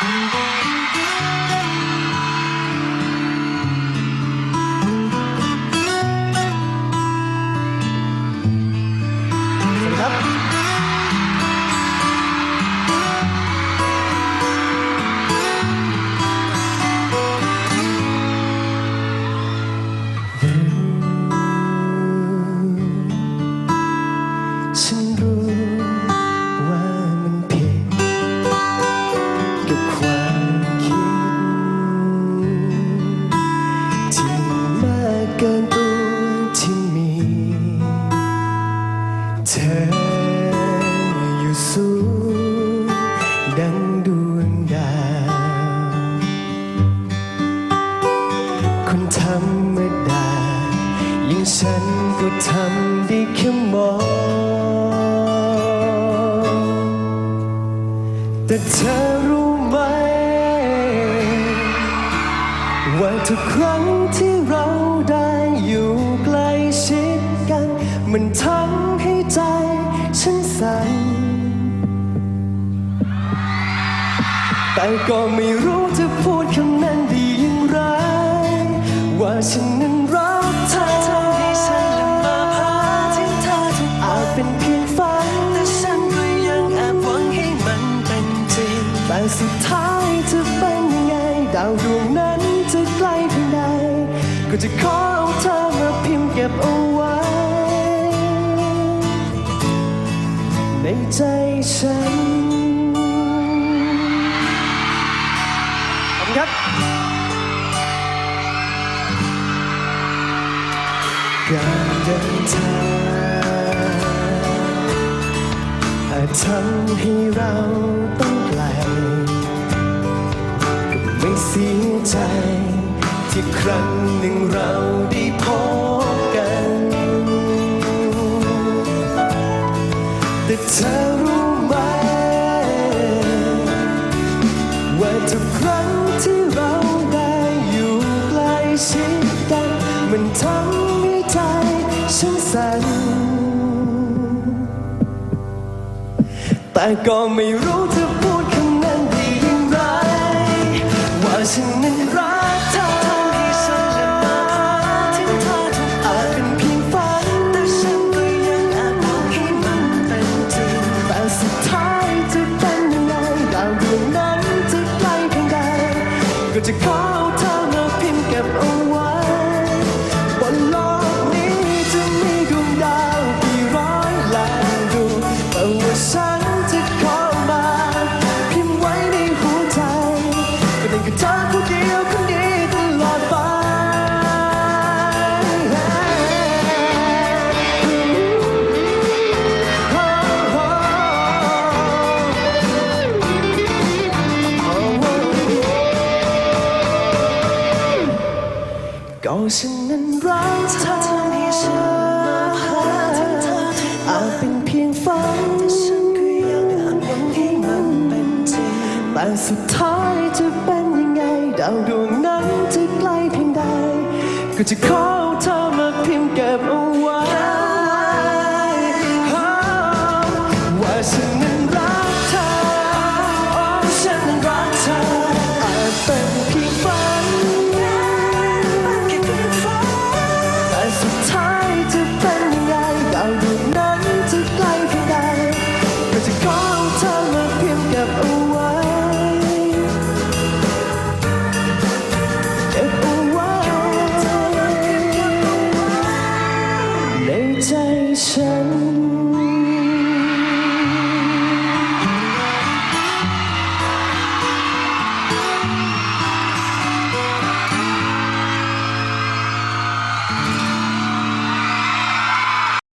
그리고 รมดาอย่างฉันก็ทำได้แค่มอง แต่เธอรู้ไหม ว่าทุกครั้งที่เราได้อยู่ใกล้ชิดกัน มันทำให้ใจฉันสั่นแต่ก็ไม่รู้จะพูดคำนั้น ฉันนั้นรักเธอทำให้ฉันละเมาหาถึงเธอทุกอาจเป็นเพียงฝันแต่ฉันก็ยังแอบหวังให้มันเป็นจริงแต่สุดท้ายจะเป็นยังไง ดาวดวงนั้นจะไกลเพียงใดก็จะขอเอาเธอมาพิมพ์เก็บเอาไว้ ในใจฉันขอบคุณครับ การเดินทางอาจทำให้เราต้องไกลก็ไม่เสียใจ ที่ครั้งหนึ่งเราได้พบกัน แต่เธอรู้ไหม ว่าทุกครั้งที่เราได้อยู่ใกล้ชิดกันมันทำ ฉันสั่นแต่ก็ไม่รู้จะพูดคำนั้นได้อย่างไร ว่าฉันนั้นรักเธอทำให้ฉันละเมอถึงเธอทุกอาจเป็น ก็ฉันนั้นรักเธอทำให้ฉันมาหาอาจเป็นเพียงฝันแต่ฉันก็ยังอาจหวังให้มันเป็นจริงแต่สุดท้ายาวดวงนั้นจะใกล้เพียงใด ก็จะขอเอาเธอมาพิมพ์เก็บเอา 再想